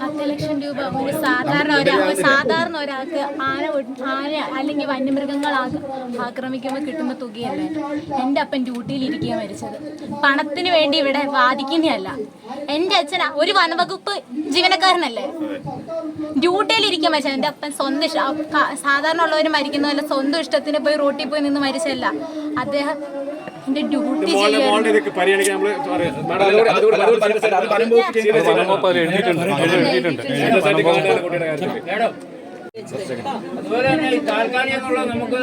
പത്ത് ലക്ഷം രൂപ ഒരു സാധാരണ ഒരാൾ സാധാരണ ഒരാൾക്ക് ആന ആന അല്ലെങ്കിൽ വന്യമൃഗങ്ങൾ ആക്രമിക്കുമ്പോൾ കിട്ടുന്ന തുകയല്ലേ? എന്റെ അപ്പൻ ഡ്യൂട്ടിയിൽ ഇരിക്കുക മരിച്ചത്. പണത്തിന് വേണ്ടി ഇവിടെ വാദിക്കുന്നതല്ല. എന്റെ അച്ഛൻ ഒരു വനവകുപ്പ് ജീവനക്കാരനല്ലേ? ഡ്യൂട്ടിയിൽ ഇരിക്കുക മരിച്ചത്. എന്റെ അപ്പൻ സ്വന്തം സാധാരണ ഉള്ളവർ മരിക്കുന്നതല്ല സ്വന്തം ഇഷ്ടത്തിന് പോയി റോട്ടിൽ പോയി നിന്ന് മരിച്ചല്ല അദ്ദേഹം എന്റെ ഡ്യൂട്ടി അത്. അതുപോലെ തന്നെ ഈ താൽക്കാലികം എന്നുള്ളത് നമുക്ക്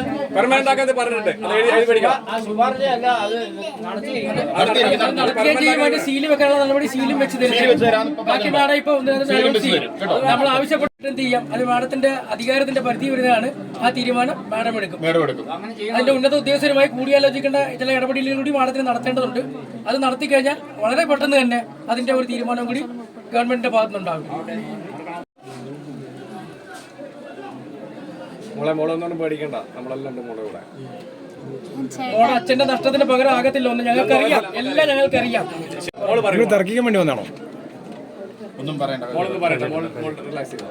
ആക്കാതെ പറഞ്ഞിട്ടുണ്ട്. അത് ആ അത് നടത്തിയിരിക്കുന്നത്. വേണ്ടി സീൽ വെക്കാനുള്ള നടപടി സീലും വെച്ച് തരും. ബാക്കി ഇപ്പൊ. നമ്മൾ ആവശ്യപ്പെട്ടിട്ട് എന്ത് ചെയ്യാം? അത് മാഡത്തിന്റെ അധികാരത്തിന്റെ പരിധി വരുന്നതാണ് ആ തീരുമാനം മാഡം എടുക്കും. മേഡം എടുക്കും. അതിന്റെ ഉന്നത ഉദ്യോഗസ്ഥരുമായി കൂടിയാലോചിക്കേണ്ട ചില ഇടപെടലുകൾ കൂടി മാഡത്തിന് നടത്തേണ്ടതുണ്ട്. അത് നടത്തി കഴിഞ്ഞാൽ വളരെ പെട്ടെന്ന് തന്നെ അതിന്റെ ഒരു തീരുമാനം കൂടി ഗവൺമെന്റിന്റെ ഭാഗത്തുനിന്നുണ്ടാകും. മോളെ മോളൊന്നും പേടിക്കണ്ട. നമ്മളെല്ലാം ഉണ്ട് മോളെ കൂടെ മോടെ അച്ഛന്റെ നഷ്ടത്തിന് പകരം ആകത്തില്ല ഒന്ന് ഞങ്ങൾക്കറിയാം. എല്ലാം ഞങ്ങൾക്കറിയാം. തർക്കിക്കാൻ വേണ്ടി വന്നാണോ ഒന്നും പറയണ്ട. മോളൊന്നും പറയട്ടെ മോൾ മോൾ റിലാക്സ് ചെയ്തോ?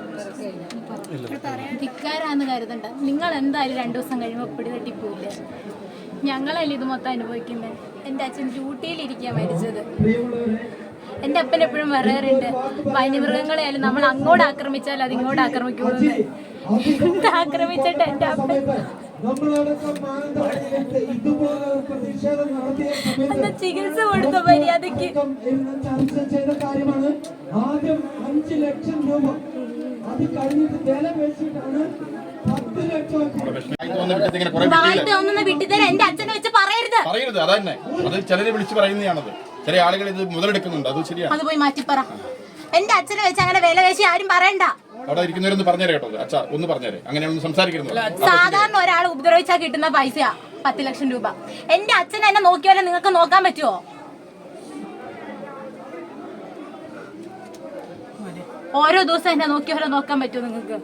ധിക്കാരാന്ന് കരുതണ്ട. നിങ്ങൾ എന്തായാലും രണ്ടു ദിവസം കഴിയുമ്പോൾ പിടി തട്ടിപ്പോയില്ലേ ഞങ്ങളല്ലേ ഇത് മൊത്തം അനുഭവിക്കുന്നത് എന്റെ അച്ഛൻ ഡ്യൂട്ടിയിൽ ഇരിക്കാൻ മരിച്ചത്. എന്റെ അപ്പൻ എപ്പോഴും പറയാറുണ്ട് വന്യമൃഗങ്ങളെയായാലും നമ്മൾ അങ്ങോട്ട് ആക്രമിച്ചാൽ അതിങ്ങോട്ട് ഇങ്ങോട്ട് ആക്രമിക്കുള്ളൂ എന്ത് ആക്രമിച്ചിട്ട് എന്റെ അപ്പൻ? നമ്മളടക്കം മാനന്തവാടിയിലേക്ക് ഇതുപോലെ പ്രതിഷേധം നടത്തിയ സമയത്ത് ചികിത്സ കൊടുത്ത മര്യാദയ്ക്ക് ചർച്ച ചെയ്ത കാര്യമാണ്. ആദ്യം അഞ്ച് ലക്ഷം രൂപ. അത് കഴിഞ്ഞിട്ട് വില വെച്ചിട്ടാണ് പത്ത് ലക്ഷം വിട്ടുതരാൻ അച്ഛനെ വെച്ച് പറയരുത്. പറയരുത്. അതന്നെ. അത് ചിലര് വിളിച്ച് പറയുന്നതാണത്. ചില ആളുകൾ ഇത് മുതലെടുക്കുന്നുണ്ട്. അത് ശരിയാണ്. അത് പോയി മാറ്റിപ്പറ. എന്റെ അച്ഛനെ വെച്ച് അങ്ങനെ വില വേശി ആരും പറയണ്ട. അവിടെ ഇരിക്കുന്നവരൊന്ന് പറഞ്ഞേരെ കേട്ടോ അച്ഛാ ഒന്ന് പറഞ്ഞേരെ. അങ്ങനെയൊന്നും സംസാരിക്കരുത്. സാധാരണ ഒരാൾ ഉപദ്രവിച്ചാൽ കിട്ടുന്ന പൈസ പത്ത് ലക്ഷം രൂപ. എന്റെ അച്ഛൻ എന്നെ നോക്കിയാലേ നിങ്ങൾക്ക് നോക്കാൻ പറ്റുമോ ഓരോ ദിവസം എന്നെ നോക്കിയാലോ നോക്കാൻ പറ്റുമോ നിങ്ങൾക്ക്?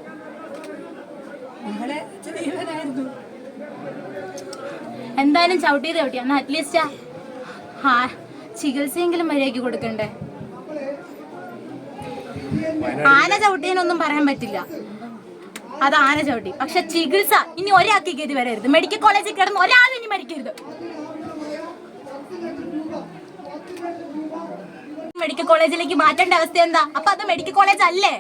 എന്തായാലും ചവിട്ടിയത് ചവിട്ടി എന്നാ അറ്റ്ലീസ്റ്റ് ആ ചികിത്സയെങ്കിലും മര്യാദയ്ക്ക് കൊടുക്കണ്ടേ? ആന ചവിട്ടിയതിനൊന്നും പറയാൻ പറ്റില്ല. അത് ആന ചവിട്ടി. പക്ഷെ ചികിത്സ ഇനി ഒരാൾക്ക് ഗതി വരരുത് മെഡിക്കൽ കോളേജിൽ കിടന്ന് ഒരാളും ഇനി മരിക്കരുത്. മെഡിക്കൽ കോളേജിലേക്ക് മാറ്റേണ്ട അവസ്ഥ എന്താ? അപ്പൊ അത് മെഡിക്കൽ കോളേജ് അല്ലേ?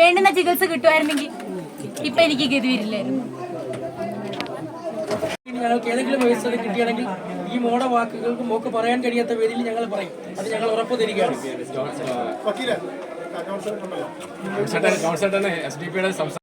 വേണ്ടുന്ന ചികിത്സ കിട്ടുമായിരുന്നെങ്കിൽ ഇപ്പൊ എനിക്ക് ഗതി വരില്ലായിരുന്നു. ഞങ്ങൾക്ക് ഏതെങ്കിലും വ്യവസ്ഥ കിട്ടിയാണെങ്കിൽ ഈ മോഡ വാക്കുകൾക്ക് മോക്ക് പറയാൻ കഴിയാത്ത വേദിയിൽ ഞങ്ങൾ പറയും. അത് ഞങ്ങൾ ഉറപ്പ് തരികയാണ്. കൗൺസിലർ കൗൺസിലർ തന്നെ എസ് ഡി പിയുടെ സംസ്ഥാന